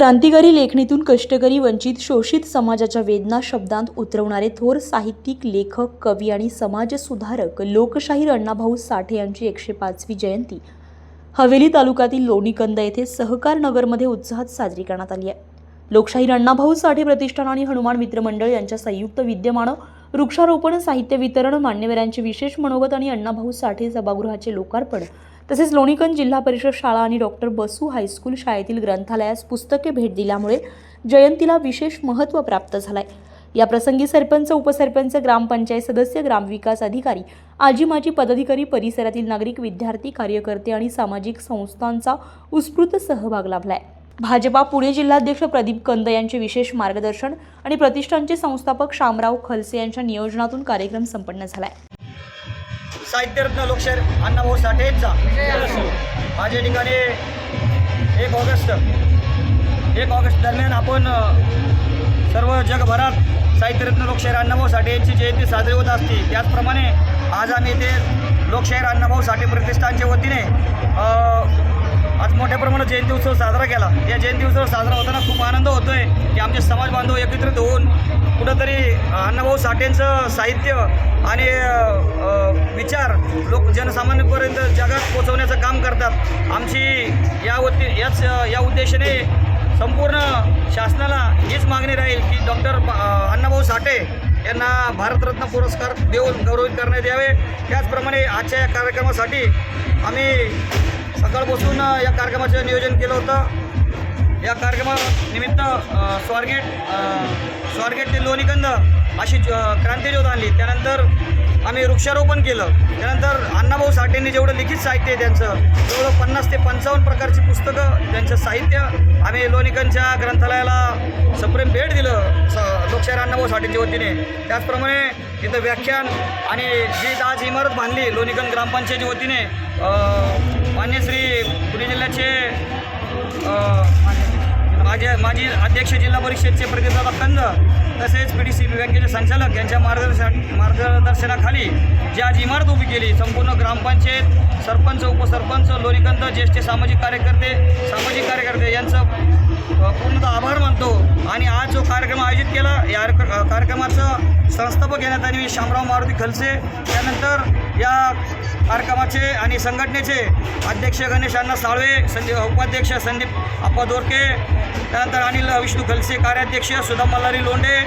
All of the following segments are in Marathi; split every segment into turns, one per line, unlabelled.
क्रांतिकारी लेखणीतून कष्टकरी वंचित शोषित समाजाच्या वेदना शब्दांत उतरवणारे थोर साहित्यिक लेखक कवी आणि समाजसुधारक लोकशाहीर अण्णाभाऊ साठे यांची एकशे पाचवी जयंती. हवेली तालुक्यातील लोणीकंद येथे सहकार नगरमध्ये उत्साहात साजरी करण्यात आली आहे. लोकशाहीर अण्णाभाऊ साठे प्रतिष्ठान आणि हनुमान मित्र मंडळ यांच्या संयुक्त विद्यमानं वृक्षारोपण साहित्य वितरण मान्यवरांचे विशेष मनोगत आणि अण्णाभाऊ साठे सभागृहाचे लोकार्पण तसेच लोणीकंद जिल्हा परिषद शाळा आणि डॉक्टर बसू हायस्कूल शाळेतील ग्रंथालयास पुस्तके भेट दिल्यामुळे जयंतीला विशेष महत्त्व प्राप्त झालंय. या प्रसंगी सरपंच उपसरपंच ग्रामपंचायत सदस्य ग्रामविकास अधिकारी आजी माजी पदाधिकारी परिसरातील नागरिक विद्यार्थी कार्यकर्ते आणि सामाजिक संस्थांचा उत्स्फूर्त सहभाग लाभलाय. भाजपा पुणे जिल्हाध्यक्ष प्रदीप कंद यांचे विशेष मार्गदर्शन आणि प्रतिष्ठानचे संस्थापक शामराव खलसे यांच्या नियोजनातून कार्यक्रम संपन्न झालाय.
साहित्यरत्न लोकशाहीर अण्णाभाऊ साठे यांचा. आज या ठिकाणी एक ऑगस्ट एक ऑगस्ट दरम्यान आपण सर्व जगभरात साहित्यरत्न लोकशाहीर अण्णाभाऊ साठे यांची जयंती साजरी होत असते. त्याचप्रमाणे आज आम्ही इथे लोकशाहीर अण्णाभाऊ साठे प्रतिष्ठानच्या वतीने जयंती उत्सव साजरा केला. या जयंती उत्सव साजरा होताना खूप आनंद होतोय की आमचे समाज बांधव एकत्रित होऊन कुठंतरी अण्णाभाऊ साठेंचं साहित्य आणि विचार लोक जनसामान्यपर्यंत जगात पोचवण्याचं काम करतात. आमची या वती याच या उद्देशाने संपूर्ण शासनाला हीच मागणी राहील की डॉक्टर अण्णाभाऊ साठे यांना भारतरत्न पुरस्कार देऊन गौरवित करण्यात यावे. त्याचप्रमाणे आजच्या या कार्यक्रमासाठी आम्ही सकाळपासून या कार्यक्रमाचं नियोजन केलं होतं. या कार्यक्रमानिमित्त स्वारगेट स्वारगेट ते लोणीकंद अशी ज- क्रांतिज्योत आणली. त्यानंतर आम्ही वृक्षारोपण केलं. त्यानंतर अण्णाभाऊ साठेंनी जेवढं लिखित साहित्य आहे त्यांचं तेवढं पन्नास ते पंचावन्न प्रकारची पुस्तकं त्यांचं साहित्य आम्ही लोणीकंदच्या ग्रंथालयाला सप्रेम भेट दिलं स लोकशाहीर अण्णाभाऊ साठेंच्या वतीने. त्याचप्रमाणे तिथं व्याख्यान आणि जी आज इमारत बांधली लोणीकंद ग्रामपंचायती वतीने मान्य श्री पुणे जिल्ह्याचे माझे माजी अध्यक्ष जिल्हा परिषदचे प्रतिसाद कंद तसेच पी डी सी बँकेचे संचालक यांच्या मार्गदर्शन मार्गदर्शनाखाली जी आज इमारत उभी केली संपूर्ण ग्रामपंचायत सरपंच उपसरपंच लोणीकंद ज्येष्ठ सामाजिक कार्यकर्ते सामाजिक कार्यकर्ते यांचं पूर्णतः आभार मानतो. आणि आज जो कार्यक्रम आयोजित केला या कार्यक्रमाचं संस्थापक येण्यात आणि शामराव मारुती खलसे त्यानंतर या कार्यक्रमाचे आणि संघटनेचे अध्यक्ष गणेश अण्णा साळवे संदीप उपाध्यक्ष संदीप आप्पा दोरके त्यानंतर अनिल विष्णू खलसे कार्याध्यक्ष सुधा मल्हारी लोंडे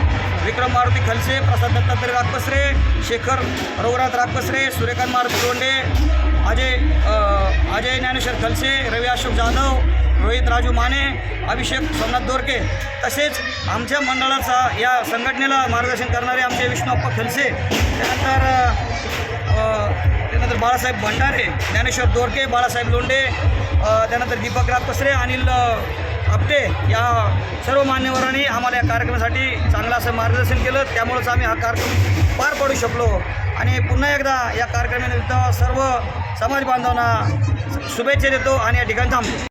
विक्रम मारुती खलसे प्रसाद दत्तात्रय रागपसरे शेखर रघुनाथ रागपसरे सूर्यकांत मारुती लोंडे अजय अजय ज्ञानेश्वर खलसे रवी अशोक जाधव रोहित राजू माने अभिषेक सोमनाथ दोरके तसेच आमच्या मंडळाचा या संघटनेला मार्गदर्शन करणारे आमचे विष्णूप्पा खलसे त्यानंतर त्यानंतर बाळासाहेब भंडारे ज्ञानेश्वर दोरके बाळासाहेब लोंडे त्यानंतर दीपक राजपसरे अनिल आपटे या सर्व मान्यवरांनी आम्हाला या कार्यक्रमासाठी चांगलं असं मार्गदर्शन केलं. त्यामुळंच आम्ही हा कार्यक्रम पार पाडू शकलो. आणि पुन्हा एकदा या कार्यक्रमानिमित्त सर्व समाज बांधवांना शुभेच्छा देतो आणि या ठिकाणी थांबतो.